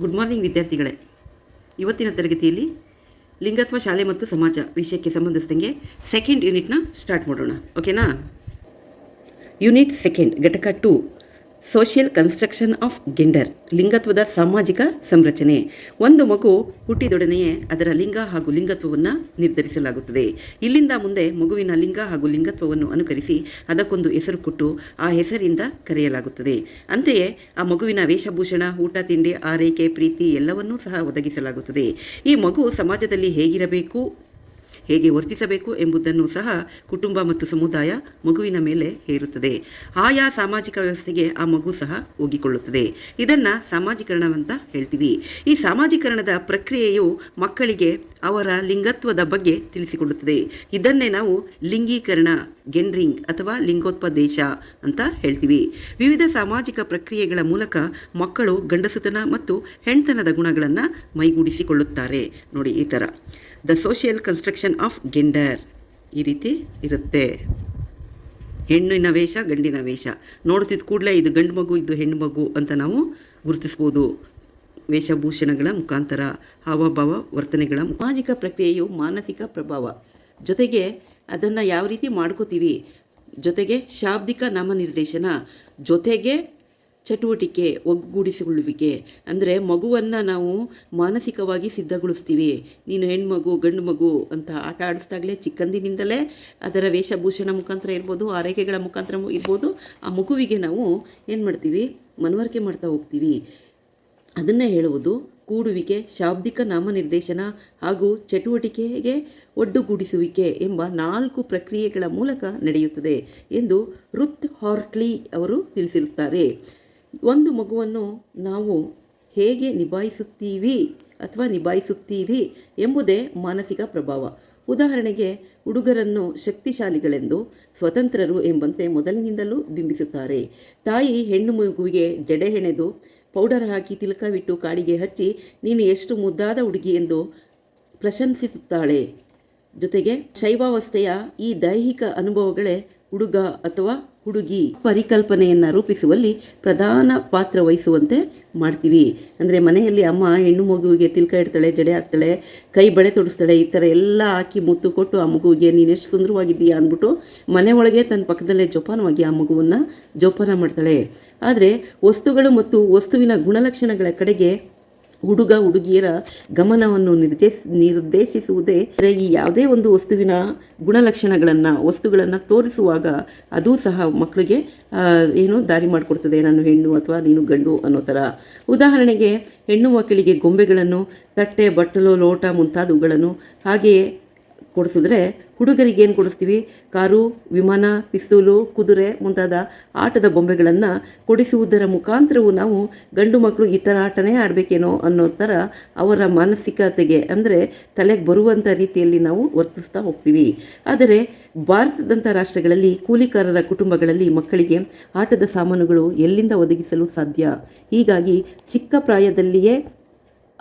Good morning ವಿದ್ಯಾರ್ಥಿಗಳೇ. ಇವತ್ತಿನ ತರಗತಿಯಲ್ಲಿ ಲಿಂಗತ್ವ ಶಾಲೆ ಮತ್ತು ಸಮಾಜ ವಿಷಯಕ್ಕೆ ಸಂಬಂಧಿಸಿದಂಗೆ ಸೆಕೆಂಡ್ ಯೂನಿಟ್ನ ಸ್ಟಾರ್ಟ್ ಮಾಡೋಣ. ಓಕೆನಾ ಯೂನಿಟ್ ಸೆಕೆಂಡ್ ಘಟಕ two social construction of gender, ಲಿಂಗತ್ವದ ಸಾಮಾಜಿಕ ಸಂರಚನೆ. ಒಂದು ಮಗು ಹುಟ್ಟಿದೊಡನೆಯೇ ಅದರ ಲಿಂಗ ಹಾಗೂ ಲಿಂಗತ್ವವನ್ನು ನಿರ್ಧರಿಸಲಾಗುತ್ತದೆ. ಇಲ್ಲಿಂದ ಮುಂದೆ ಮಗುವಿನ ಲಿಂಗ ಹಾಗೂ ಲಿಂಗತ್ವವನ್ನು ಅನುಕರಿಸಿ ಅದಕ್ಕೊಂದು ಹೆಸರು ಕೊಟ್ಟು ಆ ಹೆಸರಿಂದ ಕರೆಯಲಾಗುತ್ತದೆ. ಅಂತೆಯೇ ಆ ಮಗುವಿನ ವೇಷಭೂಷಣ, ಊಟ, ತಿಂಡಿ, ಆರೈಕೆ, ಪ್ರೀತಿ ಎಲ್ಲವನ್ನೂ ಸಹ ಒದಗಿಸಲಾಗುತ್ತದೆ. ಈ ಮಗು ಸಮಾಜದಲ್ಲಿ ಹೇಗಿರಬೇಕು? ಹೇಗೆ ವರ್ತಿಸಬೇಕು ಎಂಬುದನ್ನು ಸಹ ಕುಟುಂಬ ಮತ್ತು ಸಮುದಾಯ ಮಗುವಿನ ಮೇಲೆ ಹೇರುತ್ತದೆ. ಆಯಾ ಸಾಮಾಜಿಕ ವ್ಯವಸ್ಥೆಗೆ ಆ ಮಗು ಸಹ ಹೋಗಿಕೊಳ್ಳುತ್ತದೆ. ಇದನ್ನು ಸಾಮಾಜೀಕರಣವಂತ ಹೇಳ್ತೀವಿ. ಈ ಸಾಮಾಜೀಕರಣದ ಪ್ರಕ್ರಿಯೆಯು ಮಕ್ಕಳಿಗೆ ಅವರ ಲಿಂಗತ್ವದ ಬಗ್ಗೆ ತಿಳಿಸಿಕೊಡುತ್ತದೆ. ಇದನ್ನೇ ನಾವು ಲಿಂಗೀಕರಣ, ಗೆಂಡ್ರಿಂಗ್ ಅಥವಾ ಲಿಂಗೋತ್ಪದೇಶ ಅಂತ ಹೇಳ್ತೀವಿ. ವಿವಿಧ ಸಾಮಾಜಿಕ ಪ್ರಕ್ರಿಯೆಗಳ ಮೂಲಕ ಮಕ್ಕಳು ಗಂಡಸುತನ ಮತ್ತು ಹೆಣ್ತನದ ಗುಣಗಳನ್ನು ಮೈಗೂಡಿಸಿಕೊಳ್ಳುತ್ತಾರೆ. ನೋಡಿ ಈ ಥರ the social construction of gender ಈ ರೀತಿ ಇರುತ್ತೆ. ಹೆಣ್ಣಿನ ವೇಷ ಗಂಡಿನ ವೇಷ. ನೋಡ್ತಿದ್ದ ಕೂಡಲೇ ಇದು ಗಂಡು ಮಗು, ಇದು ಹೆಣ್ಣು ಮಗು ಅಂತ ನಾವು ಗುರುತಿಸ್ಬೋದು. ವೇಷಭೂಷಣಗಳ ಮುಖಾಂತರ, ಹಾವಭಾವ, ವರ್ತನೆಗಳ ಸಾಮಾಜಿಕ ಪ್ರಕ್ರಿಯೆಯು ಮಾನಸಿಕ ಪ್ರಭಾವ. ಜೊತೆಗೆ ಅದನ್ನು ಯಾವ ರೀತಿ ಮಾಡ್ಕೋತೀವಿ? ಜೊತೆಗೆ ಶಾಬ್ದಿಕ ನಾಮನಿರ್ದೇಶನ. ಜೊತೆಗೆ ಚಟುವಟಿಕೆ ಒಗ್ಗೂಡಿಸಿಕೊಳ್ಳುವಿಕೆ. ಅಂದರೆ ಮಗುವನ್ನು ನಾವು ಮಾನಸಿಕವಾಗಿ ಸಿದ್ಧಗೊಳಿಸ್ತೀವಿ. ನೀನು ಹೆಣ್ಮಗು, ಗಂಡು ಮಗು ಅಂತ ಆಟ ಆಡಿಸ್ದಾಗಲೇ ಚಿಕ್ಕಂದಿನಿಂದಲೇ ಅದರ ವೇಷಭೂಷಣ ಮುಖಾಂತರ ಇರ್ಬೋದು, ಆರೈಕೆಗಳ ಮುಖಾಂತರ ಇರ್ಬೋದು, ಆ ಮಗುವಿಗೆ ನಾವು ಏನು ಮಾಡ್ತೀವಿ? ಮನವರಿಕೆ ಮಾಡ್ತಾ ಹೋಗ್ತೀವಿ. ಅದನ್ನೇ ಹೇಳುವುದು ಕೂಡುವಿಕೆ, ಶಾಬ್ದಿಕ ನಾಮನಿರ್ದೇಶನ ಹಾಗೂ ಚಟುವಟಿಕೆಗೆ ಒಡ್ಡುಗೂಡಿಸುವಿಕೆ ಎಂಬ ನಾಲ್ಕು ಪ್ರಕ್ರಿಯೆಗಳ ಮೂಲಕ ನಡೆಯುತ್ತದೆ ಎಂದು ರುತ್ ಹಾರ್ಟ್ಲಿ ಅವರು ತಿಳಿಸಿರುತ್ತಾರೆ. ಒಂದು ಮಗುವನ್ನು ನಾವು ಹೇಗೆ ನಿಭಾಯಿಸುತ್ತೀವಿ ಅಥವಾ ನಿಭಾಯಿಸುತ್ತೀರಿ ಎಂಬುದೇ ಮಾನಸಿಕ ಪ್ರಭಾವ. ಉದಾಹರಣೆಗೆ, ಹುಡುಗರನ್ನು ಶಕ್ತಿಶಾಲಿಗಳೆಂದು ಸ್ವತಂತ್ರರು ಎಂಬಂತೆ ಮೊದಲಿನಿಂದಲೂ ಬಿಂಬಿಸುತ್ತಾರೆ. ತಾಯಿ ಹೆಣ್ಣು ಮಗುವಿಗೆ ಜಡೆ ಹೆಣೆದು ಪೌಡರ್ ಹಾಕಿ ತಿಲಕವಿಟ್ಟು ಕಾಡಿಗೆ ಹಚ್ಚಿ, ನೀನು ಎಷ್ಟು ಮುದ್ದಾದ ಹುಡುಗಿ ಎಂದು ಪ್ರಶಂಸಿಸುತ್ತಾಳೆ. ಜೊತೆಗೆ ಶೈವಾವಸ್ಥೆಯ ಈ ದೈಹಿಕ ಅನುಭವಗಳೇ ಹುಡುಗ ಅಥವಾ ಹುಡುಗಿ ಪರಿಕಲ್ಪನೆಯನ್ನು ರೂಪಿಸುವಲ್ಲಿ ಪ್ರಧಾನ ಪಾತ್ರ ವಹಿಸುವಂತೆ ಮಾಡ್ತೀವಿ. ಅಂದರೆ ಮನೆಯಲ್ಲಿ ಅಮ್ಮ ಹೆಣ್ಣು ಮಗುವಿಗೆ ತಿಲ್ಕ ಇಡ್ತಾಳೆ, ಜಡೆ ಹಾಕ್ತಾಳೆ, ಕೈ ಬಳೆ ತೊಡಿಸ್ತಾಳೆ, ಈ ಥರ ಎಲ್ಲ ಹಾಕಿ ಮುತ್ತು ಕೊಟ್ಟು ಆ ಮಗುವಿಗೆ, ನೀನು ಎಷ್ಟು ಸುಂದರವಾಗಿದ್ದೀಯಾ? ಅಂದ್ಬಿಟ್ಟು ಮನೆ ಒಳಗೆ ತನ್ನ ಪಕ್ಕದಲ್ಲೇ ಜೋಪಾನವಾಗಿ ಆ ಮಗುವನ್ನು ಜೋಪಾನ ಮಾಡ್ತಾಳೆ. ಆದರೆ ವಸ್ತುಗಳು ಮತ್ತು ವಸ್ತುವಿನ ಗುಣಲಕ್ಷಣಗಳ ಕಡೆಗೆ ಹುಡುಗ ಹುಡುಗಿಯರ ಗಮನವನ್ನು ನಿರ್ದೇಶ ನಿರ್ದೇಶಿಸುವುದೇ ಈ ಯಾವುದೇ ಒಂದು ವಸ್ತುವಿನ ಗುಣಲಕ್ಷಣಗಳನ್ನು, ವಸ್ತುಗಳನ್ನು ತೋರಿಸುವಾಗ ಅದು ಸಹ ಮಕ್ಕಳಿಗೆ ಏನು ದಾರಿ ಮಾಡಿಕೊಡ್ತದೆ, ನಾನು ಹೆಣ್ಣು ಅಥವಾ ನೀನು ಗಂಡು ಅನ್ನೋ ಥರ. ಉದಾಹರಣೆಗೆ ಹೆಣ್ಣು ಮಕ್ಕಳಿಗೆ ಗೊಂಬೆಗಳನ್ನು, ತಟ್ಟೆ, ಬಟ್ಟಲು, ಲೋಟ ಮುಂತಾದವುಗಳನ್ನು ಹಾಗೆಯೇ ಕೊಡಿಸಿದ್ರೆ ಹುಡುಗರಿಗೆ ಏನು ಕೊಡಿಸ್ತೀವಿ? ಕಾರು, ವಿಮಾನ, ಪಿಸ್ತೂಲು, ಕುದುರೆ ಮುಂತಾದ ಆಟದ ಬೊಂಬೆಗಳನ್ನು ಕೊಡಿಸುವುದರ ಮುಖಾಂತರವೂ ನಾವು ಗಂಡು ಮಕ್ಕಳು ಈ ಥರ ಆಟನೇ ಆಡಬೇಕೇನೋ ಅನ್ನೋ ಥರ ಅವರ ಮಾನಸಿಕತೆಗೆ ಅಂದರೆ ತಲೆಗೆ ಬರುವಂಥ ರೀತಿಯಲ್ಲಿ ನಾವು ವರ್ತಿಸ್ತಾ ಹೋಗ್ತೀವಿ. ಆದರೆ ಭಾರತದಂಥ ರಾಷ್ಟ್ರಗಳಲ್ಲಿ ಕೂಲಿಕಾರರ ಕುಟುಂಬಗಳಲ್ಲಿ ಮಕ್ಕಳಿಗೆ ಆಟದ ಸಾಮಾನುಗಳು ಎಲ್ಲಿಂದ ಒದಗಿಸಲು ಸಾಧ್ಯ? ಹೀಗಾಗಿ ಚಿಕ್ಕ ಪ್ರಾಯದಲ್ಲಿಯೇ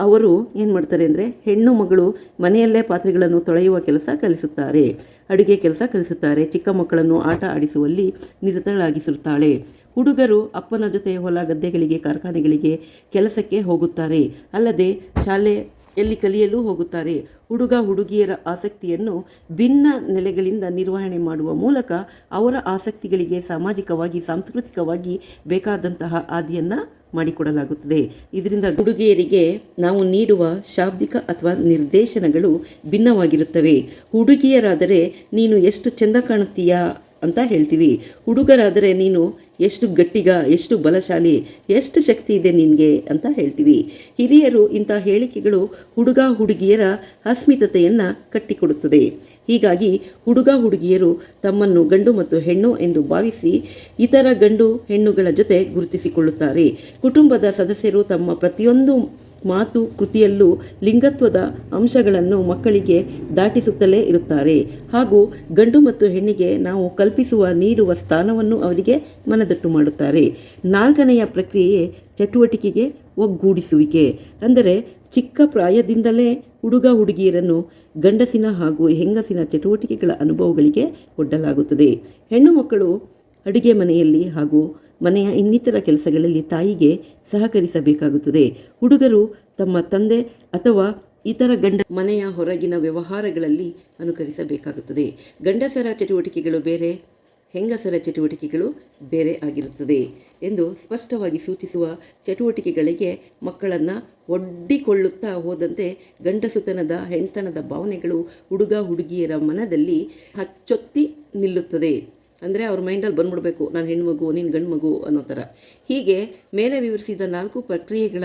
ಅವರು ಏನು ಮಾಡ್ತಾರೆ ಅಂದರೆ ಹೆಣ್ಣು ಮಗಳು ಮನೆಯಲ್ಲೇ ಪಾತ್ರೆಗಳನ್ನು ತೊಳೆಯುವ ಕೆಲಸ ಕಲಿಸುತ್ತಾರೆ. ಅಡುಗೆ ಕೆಲಸ ಕಲಿಸುತ್ತಾರೆ. ಚಿಕ್ಕ ಮಕ್ಕಳನ್ನು ಆಟ ಆಡಿಸುವಲ್ಲಿ ನಿರತಳಾಗಿಸುತ್ತಾಳೆ ಹುಡುಗರು ಅಪ್ಪನ ಜೊತೆ ಹೊಲ ಗದ್ದೆಗಳಿಗೆ, ಕಾರ್ಖಾನೆಗಳಿಗೆ ಕೆಲಸಕ್ಕೆ ಹೋಗುತ್ತಾರೆ. ಅಲ್ಲದೆ ಶಾಲೆ ಎಲ್ಲಿ ಕಲಿಯಲು ಹೋಗುತ್ತಾರೆ? ಹುಡುಗ ಹುಡುಗಿಯರ ಆಸಕ್ತಿಯನ್ನು ಭಿನ್ನ ನೆಲೆಗಳಿಂದ ನಿರ್ವಹಣೆ ಮಾಡುವ ಮೂಲಕ ಅವರ ಆಸಕ್ತಿಗಳಿಗೆ ಸಾಮಾಜಿಕವಾಗಿ, ಸಾಂಸ್ಕೃತಿಕವಾಗಿ ಬೇಕಾದಂತಹ ಆದಿಯನ್ನು ಮಾಡಿಕೊಡಲಾಗುತ್ತದೆ. ಇದರಿಂದ ಹುಡುಗಿಯರಿಗೆ ನಾವು ನೀಡುವ ಶಾಬ್ದಿಕ ಅಥವಾ ನಿರ್ದೇಶನಗಳು ಭಿನ್ನವಾಗಿರುತ್ತವೆ. ಹುಡುಗಿಯರಾದರೆ ನೀನು ಎಷ್ಟು ಚೆಂದ ಕಾಣುತ್ತೀಯಾ ಅಂತ ಹೇಳ್ತೀವಿ. ಹುಡುಗರಾದರೆ ನೀನು ಎಷ್ಟು ಗಟ್ಟಿಗ, ಎಷ್ಟು ಬಲಶಾಲಿ, ಎಷ್ಟು ಶಕ್ತಿ ಇದೆ ನಿನಗೆ ಅಂತ ಹೇಳ್ತೀವಿ. ಹಿರಿಯರು ಇಂಥ ಹೇಳಿಕೆಗಳು ಹುಡುಗ ಹುಡುಗಿಯರ ಅಸ್ಮಿತತೆಯನ್ನು ಕಟ್ಟಿಕೊಡುತ್ತದೆ. ಹೀಗಾಗಿ ಹುಡುಗ ಹುಡುಗಿಯರು ತಮ್ಮನ್ನು ಗಂಡು ಮತ್ತು ಹೆಣ್ಣು ಎಂದು ಭಾವಿಸಿ ಇತರ ಗಂಡು ಹೆಣ್ಣುಗಳ ಜೊತೆ ಗುರುತಿಸಿಕೊಳ್ಳುತ್ತಾರೆ. ಕುಟುಂಬದ ಸದಸ್ಯರು ತಮ್ಮ ಪ್ರತಿಯೊಂದು ಮಾತು ಕೃತಿಯಲ್ಲೂ ಲಿಂಗತ್ವದ ಅಂಶಗಳನ್ನು ಮಕ್ಕಳಿಗೆ ದಾಟಿಸುತ್ತಲೇ ಇರುತ್ತಾರೆ. ಹಾಗೂ ಗಂಡು ಮತ್ತು ಹೆಣ್ಣಿಗೆ ನಾವು ಕಲ್ಪಿಸುವ ನೀಡುವ ಸ್ಥಾನವನ್ನು ಅವರಿಗೆ ಮನದಟ್ಟು ಮಾಡುತ್ತಾರೆ. ನಾಲ್ಕನೆಯ ಪ್ರಕ್ರಿಯೆ ಚಟುವಟಿಕೆಗೆ ಒಗ್ಗೂಡಿಸುವಿಕೆ. ಅಂದರೆ ಚಿಕ್ಕ ಪ್ರಾಯದಿಂದಲೇ ಹುಡುಗ ಹುಡುಗಿಯರನ್ನು ಗಂಡಸಿನ ಹಾಗೂ ಹೆಂಗಸಿನ ಚಟುವಟಿಕೆಗಳ ಅನುಭವಗಳಿಗೆ ಒಡ್ಡಲಾಗುತ್ತದೆ. ಹೆಣ್ಣು ಮಕ್ಕಳು ಅಡುಗೆ ಮನೆಯಲ್ಲಿ ಹಾಗೂ ಮನೆಯ ಇನ್ನಿತರ ಕೆಲಸಗಳಲ್ಲಿ ತಾಯಿಗೆ ಸಹಕರಿಸಬೇಕಾಗುತ್ತದೆ. ಹುಡುಗರು ತಮ್ಮ ತಂದೆ ಅಥವಾ ಇತರ ಗಂಡ ಮನೆಯ ಹೊರಗಿನ ವ್ಯವಹಾರಗಳಲ್ಲಿ ಅನುಕರಿಸಬೇಕಾಗುತ್ತದೆ. ಗಂಡಸರ ಚಟುವಟಿಕೆಗಳು ಬೇರೆ, ಹೆಂಗಸರ ಚಟುವಟಿಕೆಗಳು ಬೇರೆ ಆಗಿರುತ್ತದೆ ಎಂದು ಸ್ಪಷ್ಟವಾಗಿ ಸೂಚಿಸುವ ಚಟುವಟಿಕೆಗಳಿಗೆ ಮಕ್ಕಳನ್ನು ಒಡ್ಡಿಕೊಳ್ಳುತ್ತಾ ಹೋದಂತೆ ಗಂಡಸುತನದ, ಹೆಣ್ತನದ ಭಾವನೆಗಳು ಹುಡುಗ ಹುಡುಗಿಯರ ಮನದಲ್ಲಿ ಹಚ್ಚೊತ್ತಿ ನಿಲ್ಲುತ್ತದೆ. ಅಂದರೆ ಅವ್ರ ಮೈಂಡಲ್ಲಿ ಬಂದ್ಬಿಡ್ಬೇಕು, ನಾನು ಹೆಣ್ಮಗು ನೀನು ಗಂಡು ಮಗು ಅನ್ನೋ ಥರ ಹೀಗೆ ಮೇಲೆ ವಿವರಿಸಿದ ನಾಲ್ಕು ಪ್ರಕ್ರಿಯೆಗಳ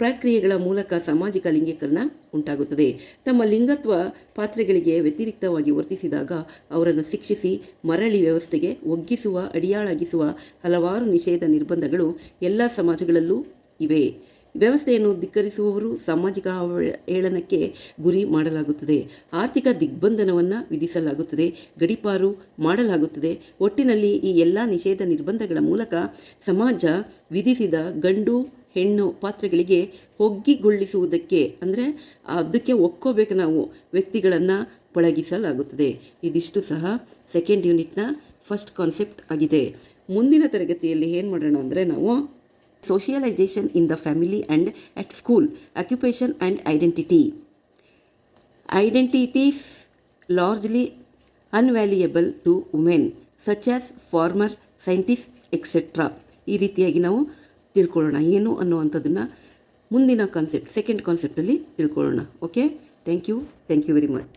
ಪ್ರಕ್ರಿಯೆಗಳ ಮೂಲಕ ಸಾಮಾಜಿಕ ಲಿಂಗೀಕರಣ ಉಂಟಾಗುತ್ತದೆ. ತಮ್ಮ ಲಿಂಗತ್ವ ಪಾತ್ರೆಗಳಿಗೆ ವ್ಯತಿರಿಕ್ತವಾಗಿ ವರ್ತಿಸಿದಾಗ ಅವರನ್ನು ಶಿಕ್ಷಿಸಿ, ಮರಳಿ ವ್ಯವಸ್ಥೆಗೆ ಒಗ್ಗಿಸುವ, ಅಡಿಯಾಳಾಗಿಸುವ ಹಲವಾರು ನಿಷೇಧ ನಿರ್ಬಂಧಗಳು ಎಲ್ಲ ಸಮಾಜಗಳಲ್ಲೂ ಇವೆ. ವ್ಯವಸ್ಥೆಯನ್ನು ಧಿಕ್ಕರಿಸುವವರು ಸಾಮಾಜಿಕ ಏಳನಕ್ಕೆ ಗುರಿ ಮಾಡಲಾಗುತ್ತದೆ. ಆರ್ಥಿಕ ದಿಗ್ಬಂಧನವನ್ನು ವಿಧಿಸಲಾಗುತ್ತದೆ. ಗಡಿಪಾರು ಮಾಡಲಾಗುತ್ತದೆ. ಒಟ್ಟಿನಲ್ಲಿ ಈ ಎಲ್ಲ ನಿಷೇಧ ನಿರ್ಬಂಧಗಳ ಮೂಲಕ ಸಮಾಜ ವಿಧಿಸಿದ ಗಂಡು, ಹೆಣ್ಣು ಪಾತ್ರಗಳಿಗೆ ಒಗ್ಗಿಗೊಳಿಸುವುದಕ್ಕೆ ಅಂದರೆ ಅದಕ್ಕೆ ಒಕ್ಕೋಬೇಕು ನಾವು ವ್ಯಕ್ತಿಗಳನ್ನು ಪಳಗಿಸಲಾಗುತ್ತದೆ. ಇದಿಷ್ಟು ಸಹ ಸೆಕೆಂಡ್ ಯೂನಿಟ್ನ ಫಸ್ಟ್ ಕಾನ್ಸೆಪ್ಟ್ ಆಗಿದೆ. ಮುಂದಿನ ತರಗತಿಯಲ್ಲಿ ಏನು ಮಾಡೋಣ ಅಂದರೆ ನಾವು socialization in the family and at school, occupation and identity. Identities largely unvaluable to women, such as former scientist, etc. ಈ ರೀತಿಯಾಗಿ ನಾವು ತಿಳ್ಕೊಳ್ಳೋಣ ಏನು ಅನ್ನುವಂಥದ್ದನ್ನು ಮುಂದಿನ ಕಾನ್ಸೆಪ್ಟ್ ಸೆಕೆಂಡ್ ಕಾನ್ಸೆಪ್ಟಲ್ಲಿ ತಿಳ್ಕೊಳ್ಳೋಣ okay thank you thank you very much